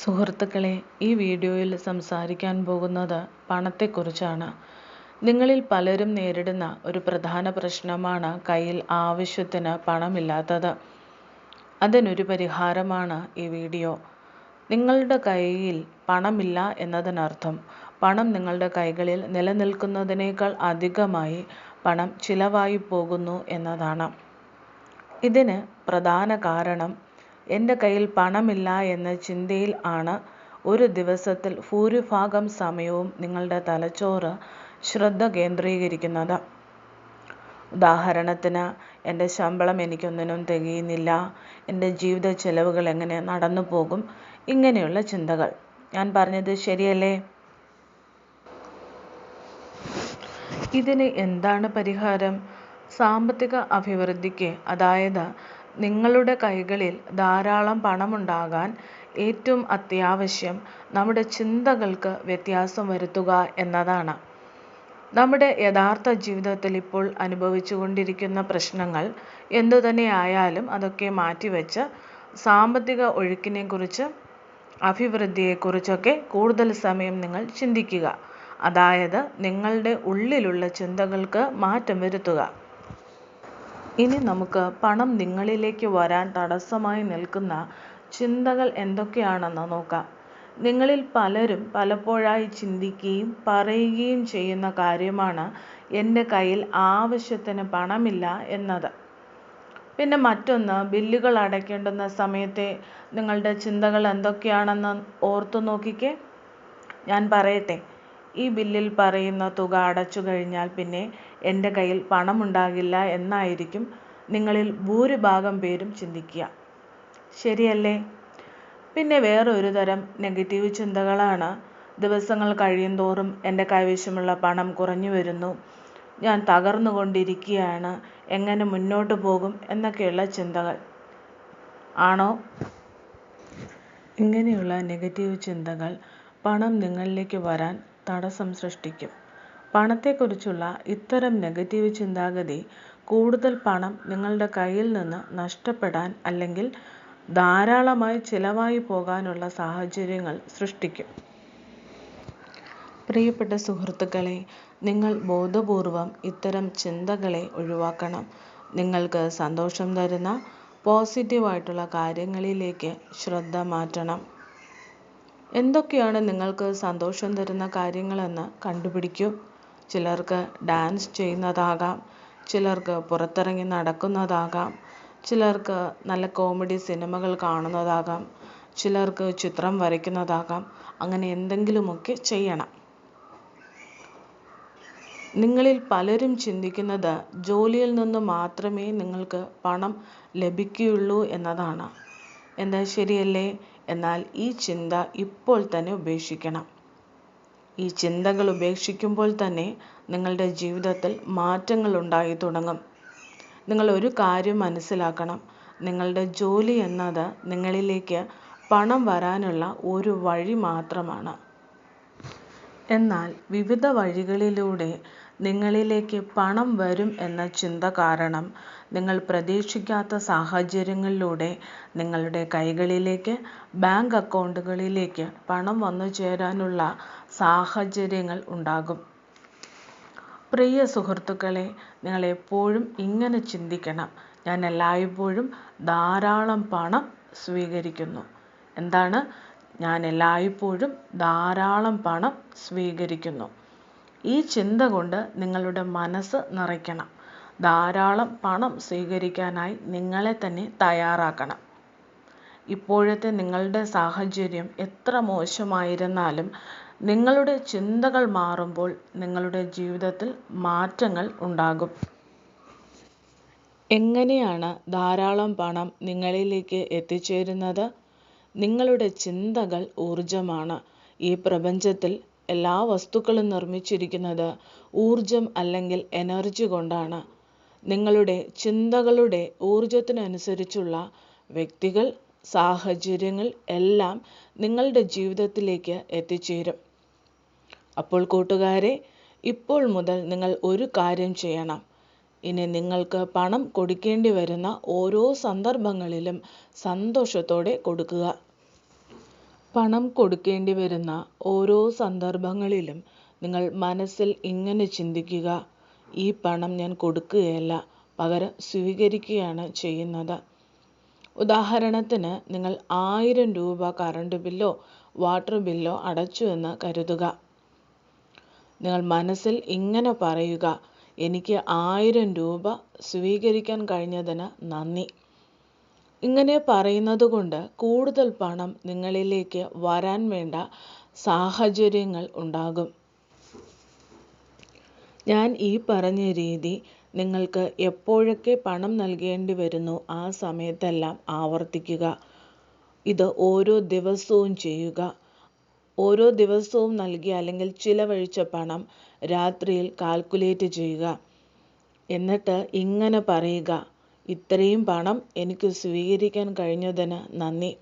സുഹൃത്തുക്കളെ ഈ വീഡിയോയിൽ സംസാരിക്കാൻ പോകുന്നത് പണത്തെക്കുറിച്ചാണ്. നിങ്ങളിൽ പലരും നേരിടുന്ന ഒരു പ്രധാന പ്രശ്നമാണ് കയ്യിൽ ആവശ്യത്തിന് പണമില്ലാത്തത്. അതിനൊരു പരിഹാരമാണ് ഈ വീഡിയോ. നിങ്ങളുടെ കയ്യിൽ പണമില്ല എന്നതിനർത്ഥം പണം നിങ്ങളുടെ കൈകളിൽ നിലനിൽക്കുന്നതിനേക്കാൾ അധികമായി പണം ചിലവായി പോകുന്നു എന്നതാണ്. ഇതിന് പ്രധാന കാരണം എന്റെ കയ്യിൽ പണമില്ല എന്ന ചിന്തയിൽ ആണ് ഒരു ദിവസത്തിൽ ഭൂരിഭാഗം സമയവും നിങ്ങളുടെ തലച്ചോറ് ശ്രദ്ധ കേന്ദ്രീകരിക്കുന്നത്. ഉദാഹരണത്തിന് എന്റെ ശമ്പളം എനിക്കൊന്നിനും തികയുന്നില്ല എന്റെ ജീവിത ചെലവുകൾ എങ്ങനെ നടന്നു പോകും ഇങ്ങനെയുള്ള ചിന്തകൾ. ഞാൻ പറഞ്ഞത് ശരിയല്ലേ? ഇതിന് എന്താണ് പരിഹാരം? സാമ്പത്തിക അഭിവൃദ്ധിക്ക് അതായത് നിങ്ങളുടെ കൈകളിൽ ധാരാളം പണമുണ്ടാകാൻ ഏറ്റവും അത്യാവശ്യം നമ്മുടെ ചിന്തകൾക്ക് വ്യത്യാസം വരുത്തുക എന്നതാണ്. നമ്മുടെ യഥാർത്ഥ ജീവിതത്തിൽ ഇപ്പോൾ അനുഭവിച്ചുകൊണ്ടിരിക്കുന്ന പ്രശ്നങ്ങൾ എന്തുതന്നെയായാലും അതൊക്കെ മാറ്റിവെച്ച് സാമ്പത്തിക ഒഴുക്കിനെക്കുറിച്ച് അഭിവൃദ്ധിയെക്കുറിച്ചൊക്കെ കൂടുതൽ സമയം നിങ്ങൾ ചിന്തിക്കുക. അതായത് നിങ്ങളുടെ ഉള്ളിലുള്ള ചിന്തകൾക്ക് മാറ്റം വരുത്തുക. ഇനി നമുക്ക് പണം നിങ്ങളിലേക്ക് വരാൻ തടസ്സമായി നിൽക്കുന്ന ചിന്തകൾ എന്തൊക്കെയാണെന്ന് നോക്കാം. നിങ്ങളിൽ പലരും പലപ്പോഴായി ചിന്തിക്കുകയും പറയുകയും ചെയ്യുന്ന കാര്യമാണ് എന്റെ കയ്യിൽ ആവശ്യത്തിന് പണമില്ല എന്നത്. പിന്നെ മറ്റൊന്ന് ബില്ലുകൾ അടയ്ക്കേണ്ടുന്ന സമയത്തെ നിങ്ങളുടെ ചിന്തകൾ എന്തൊക്കെയാണെന്ന് ഓർത്തു നോക്കിക്കേ. ഞാൻ പറയട്ടെ ഈ ബില്ലിൽ പറയുന്ന തുക അടച്ചു കഴിഞ്ഞാൽ പിന്നെ എന്റെ കയ്യിൽ പണമുണ്ടാകില്ല എന്നായിരിക്കും നിങ്ങളിൽ ഭൂരിഭാഗം പേരും ചിന്തിക്കുക. ശരിയല്ലേ? പിന്നെ വേറൊരു തരം നെഗറ്റീവ് ചിന്തകളാണ്. ദിവസങ്ങൾ കഴിയുന്തോറും എന്റെ കൈവശമുള്ള പണം കുറഞ്ഞു വരുന്നു. ഞാൻ തകർന്നുകൊണ്ടിരിക്കുകയാണ്. എങ്ങനെ മുന്നോട്ട് പോകും എന്നൊക്കെയുള്ള ചിന്തകൾ. ആണോ? ഇങ്ങനെയുള്ള നെഗറ്റീവ് ചിന്തകൾ പണം നിങ്ങളിലേക്ക് വരാൻ തടസ്സം സൃഷ്ടിക്കും. പണത്തെക്കുറിച്ചുള്ള ഇത്തരം നെഗറ്റീവ് ചിന്താഗതി കൂടുതൽ പണം നിങ്ങളുടെ കയ്യിൽ നിന്ന് നഷ്ടപ്പെടാൻ അല്ലെങ്കിൽ ധാരാളമായി ചിലവായി പോകാനുള്ള സാഹചര്യങ്ങൾ സൃഷ്ടിക്കും. പ്രിയപ്പെട്ട സുഹൃത്തുക്കളെ നിങ്ങൾ ബോധപൂർവം ഇത്തരം ചിന്തകളെ ഒഴിവാക്കണം. നിങ്ങൾക്ക് സന്തോഷം തരുന്ന പോസിറ്റീവായിട്ടുള്ള കാര്യങ്ങളിലേക്ക് ശ്രദ്ധ മാറ്റണം. എന്തൊക്കെയാണ് നിങ്ങൾക്ക് സന്തോഷം തരുന്ന കാര്യങ്ങളെന്ന് കണ്ടുപിടിക്കൂ. ചിലർക്ക് ഡാൻസ് ചെയ്യുന്നതാകാം ചിലർക്ക് പുറത്തിറങ്ങി നടക്കുന്നതാകാം ചിലർക്ക് നല്ല കോമഡി സിനിമകൾ കാണുന്നതാകാം ചിലർക്ക് ചിത്രം വരയ്ക്കുന്നതാകാം. അങ്ങനെ എന്തെങ്കിലുമൊക്കെ ചെയ്യണം. നിങ്ങളിൽ പലരും ചിന്തിക്കുന്നത് ജോലിയിൽ നിന്ന് മാത്രമേ നിങ്ങൾക്ക് പണം ലഭിക്കുകയുള്ളൂ എന്നതാണ്. എന്താ ശരിയല്ലേ? എന്നാൽ ഈ ചിന്ത ഇപ്പോൾ തന്നെ ഉപേക്ഷിക്കണം. ഈ ചിന്തകൾ ഉപേക്ഷിക്കുമ്പോൾ തന്നെ നിങ്ങളുടെ ജീവിതത്തിൽ മാറ്റങ്ങൾ ഉണ്ടായി തുടങ്ങും. നിങ്ങൾ ഒരു കാര്യം മനസ്സിലാക്കണം. നിങ്ങളുടെ ജോലി എന്നത് നിങ്ങളിലേക്ക് പണം വരാനുള്ള ഒരു വഴി മാത്രമാണ്. എന്നാൽ വിവിധ വഴികളിലൂടെ നിങ്ങളിലേക്ക് പണം വരും എന്ന ചിന്ത കാരണം നിങ്ങൾ പ്രതീക്ഷിക്കാത്ത സാഹചര്യങ്ങളിലൂടെ നിങ്ങളുടെ കൈകളിലേക്ക് ബാങ്ക് അക്കൗണ്ടുകളിലേക്ക് പണം വന്നു ചേരാനുള്ള സാഹചര്യങ്ങൾ ഉണ്ടാകും. പ്രിയ സുഹൃത്തുക്കളെ നിങ്ങൾ എപ്പോഴും ഇങ്ങനെ ചിന്തിക്കണം. ഞാൻ എല്ലായ്പ്പോഴും ധാരാളം പണം സ്വീകരിക്കുന്നു. എന്താണ്? ഞാൻ എല്ലായ്പ്പോഴും ധാരാളം പണം സ്വീകരിക്കുന്നു. ഈ ചിന്ത കൊണ്ട് നിങ്ങളുടെ മനസ്സ് നിറയ്ക്കണം. ധാരാളം പണം സ്വീകരിക്കാനായി നിങ്ങളെ തന്നെ തയ്യാറാക്കണം. ഇപ്പോഴത്തെ നിങ്ങളുടെ സാഹചര്യം എത്ര മോശമായിരുന്നാലും നിങ്ങളുടെ ചിന്തകൾ മാറുമ്പോൾ നിങ്ങളുടെ ജീവിതത്തിൽ മാറ്റങ്ങൾ ഉണ്ടാകും. എങ്ങനെയാണ് ധാരാളം പണം നിങ്ങളിലേക്ക് എത്തിച്ചേരുന്നത്? നിങ്ങളുടെ ചിന്തകൾ ഊർജമാണ് ഈ പ്രപഞ്ചത്തിൽ എല്ലാ വസ്തുക്കളും നിർമ്മിച്ചിരിക്കുന്നത് ഊർജം അല്ലെങ്കിൽ എനർജി കൊണ്ടാണ്. നിങ്ങളുടെ ചിന്തകളുടെ ഊർജത്തിനനുസരിച്ചുള്ള വ്യക്തികൾ സാഹചര്യങ്ങൾ എല്ലാം നിങ്ങളുടെ ജീവിതത്തിലേക്ക് എത്തിച്ചേരും. അപ്പോൾ കൂട്ടുകാരെ ഇപ്പോൾ മുതൽ നിങ്ങൾ ഒരു കാര്യം ചെയ്യണം. ഇനി നിങ്ങൾക്ക് പണം കൊടുക്കേണ്ടി വരുന്ന ഓരോ സന്ദർഭങ്ങളിലും സന്തോഷത്തോടെ കൊടുക്കുക. പണം കൊടുക്കേണ്ടി വരുന്ന ഓരോ സന്ദർഭങ്ങളിലും നിങ്ങൾ മനസ്സിൽ ഇങ്ങനെ ചിന്തിക്കുക ഈ പണം ഞാൻ കൊടുക്കുകയല്ല പകരം സ്വീകരിക്കുകയാണ് ചെയ്യുന്നത്. ഉദാഹരണത്തിന് നിങ്ങൾ ആയിരം രൂപ കറണ്ട് ബില്ലോ വാട്ടർ ബില്ലോ അടച്ചു എന്ന് കരുതുക. നിങ്ങൾ മനസ്സിൽ ഇങ്ങനെ പറയുക എനിക്ക് ആയിരം രൂപ സ്വീകരിക്കാൻ കഴിഞ്ഞതിന് നന്ദി. ഇങ്ങനെ പറയുന്നത് കൊണ്ട് കൂടുതൽ പണം നിങ്ങളിലേക്ക് വരാൻ വേണ്ട സാഹചര്യങ്ങൾ ഉണ്ടാകും. ഞാൻ ഈ പറഞ്ഞ രീതി നിങ്ങൾക്ക് എപ്പോഴൊക്കെ പണം നൽകേണ്ടി വരുന്നു ആ സമയത്തെല്ലാം ആവർത്തിക്കുക. ഇത് ഓരോ ദിവസവും ചെയ്യുക. ഓരോ ദിവസവും നൽകിയ അല്ലെങ്കിൽ ചിലവഴിച്ച പണം രാത്രിയിൽ കാൽക്കുലേറ്റ് ചെയ്യുക. എന്നിട്ട് ഇങ്ങനെ പറയുക. ഇത്രയും പണം എനിക്ക് സ്വീകരിക്കാൻ കഴിഞ്ഞതിന് നന്ദി.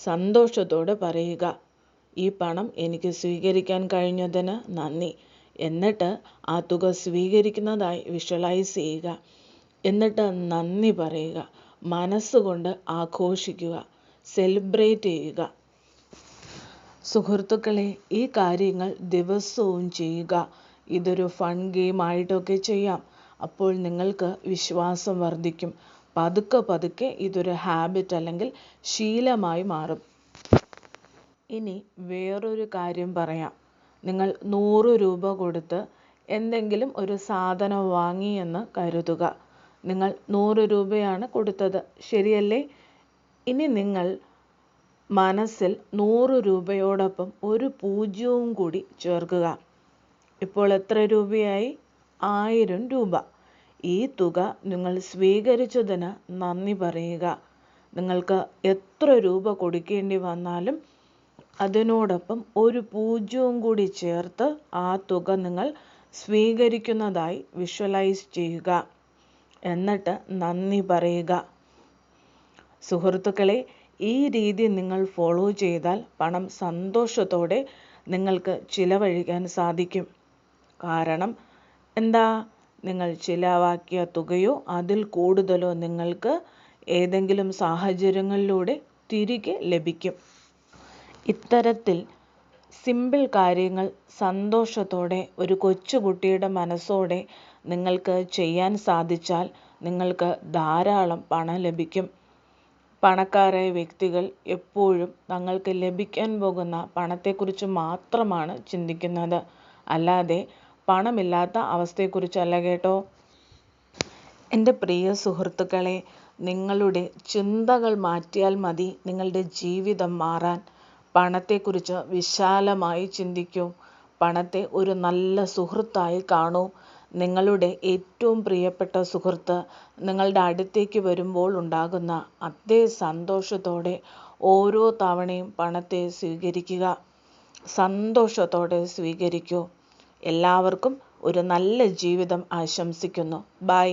സന്തോഷത്തോടെ പറയുക ഈ പണം എനിക്ക് സ്വീകരിക്കാൻ കഴിഞ്ഞതിന് നന്ദി. എന്നിട്ട് ആ തുക സ്വീകരിക്കുന്നതായി വിഷ്വലൈസ് ചെയ്യുക. എന്നിട്ട് നന്ദി പറയുക മനസ്സുകൊണ്ട് ആഘോഷിക്കുക സെലിബ്രേറ്റ് ചെയ്യുക. സുഹൃത്തുക്കളെ ഈ കാര്യങ്ങൾ ദിവസവും ചെയ്യുക. ഇതൊരു ഫൺ ഗെയിം ആയിട്ടൊക്കെ ചെയ്യാം. അപ്പോൾ നിങ്ങൾക്ക് വിശ്വാസം വർദ്ധിക്കും. പതുക്കെ പതുക്കെ ഇതൊരു ഹാബിറ്റ് അല്ലെങ്കിൽ ശീലമായി മാറും. ഇനി വേറൊരു കാര്യം പറയാം. നിങ്ങൾ നൂറ് രൂപ കൊടുത്ത് എന്തെങ്കിലും ഒരു സാധനം വാങ്ങി എന്ന് കരുതുക. നിങ്ങൾ നൂറ് രൂപയാണ് കൊടുത്തത്. ശരിയല്ലേ? ഇനി നിങ്ങൾ മനസ്സിൽ നൂറ് രൂപയോടൊപ്പം ഒരു പൂജ്യവും കൂടി ചേർക്കുക. ഇപ്പോൾ എത്ര രൂപയായി? ആയിരം രൂപ. ഈ തുക നിങ്ങൾ സ്വീകരിച്ചതിന് നന്ദി പറയുക. നിങ്ങൾക്ക് എത്ര രൂപ കൊടുക്കേണ്ടി വന്നാലും അതിനോടൊപ്പം ഒരു പൂജ്യവും കൂടി ചേർത്ത് ആ തുക നിങ്ങൾ സ്വീകരിക്കുന്നതായി വിഷ്വലൈസ് ചെയ്യുക. എന്നിട്ട് നന്ദി പറയുക. സുഹൃത്തുക്കളെ ഈ രീതി നിങ്ങൾ ഫോളോ ചെയ്താൽ പണം സന്തോഷത്തോടെ നിങ്ങൾക്ക് ചിലവഴിക്കാൻ സാധിക്കും. കാരണം എന്താ? നിങ്ങൾ ചിലവാക്കിയ തുകയോ അതിൽ കൂടുതലോ നിങ്ങൾക്ക് ഏതെങ്കിലും സാഹചര്യങ്ങളിലൂടെ തിരികെ ലഭിക്കും. ഇത്തരത്തിൽ സിമ്പിൾ കാര്യങ്ങൾ സന്തോഷത്തോടെ ഒരു കൊച്ചുകുട്ടിയുടെ മനസ്സോടെ നിങ്ങൾക്ക് ചെയ്യാൻ സാധിച്ചാൽ നിങ്ങൾക്ക് ധാരാളം പണം ലഭിക്കും. പണക്കാരായ വ്യക്തികൾ എപ്പോഴും തങ്ങൾക്ക് ലഭിക്കാൻ പോകുന്ന പണത്തെക്കുറിച്ച് മാത്രമാണ് ചിന്തിക്കുന്നത്. അല്ലാതെ പണമില്ലാത്ത അവസ്ഥയെക്കുറിച്ചല്ല കേട്ടോ. എന്റെ പ്രിയ സുഹൃത്തുക്കളെ നിങ്ങളുടെ ചിന്തകൾ മാറ്റിയാൽ മതി. നിങ്ങളുടെ ജീവിതം മാറാൻ പണത്തെക്കുറിച്ച് വിശാലമായി ചിന്തിക്കൂ. പണത്തെ ഒരു നല്ല സുഹൃത്തായി കാണൂ. നിങ്ങളുടെ ഏറ്റവും പ്രിയപ്പെട്ട സുഹൃത്ത് നിങ്ങളുടെ അടുത്തേക്ക് വരുമ്പോൾ ഉണ്ടാകുന്ന അതേ സന്തോഷത്തോടെ ഓരോ തവണയും പണത്തെ സ്വീകരിക്കുക. സന്തോഷത്തോടെ സ്വീകരിക്കൂ. എല്ലാവർക്കും ഒരു നല്ല ജീവിതം ആശംസിക്കുന്നു. ബൈ.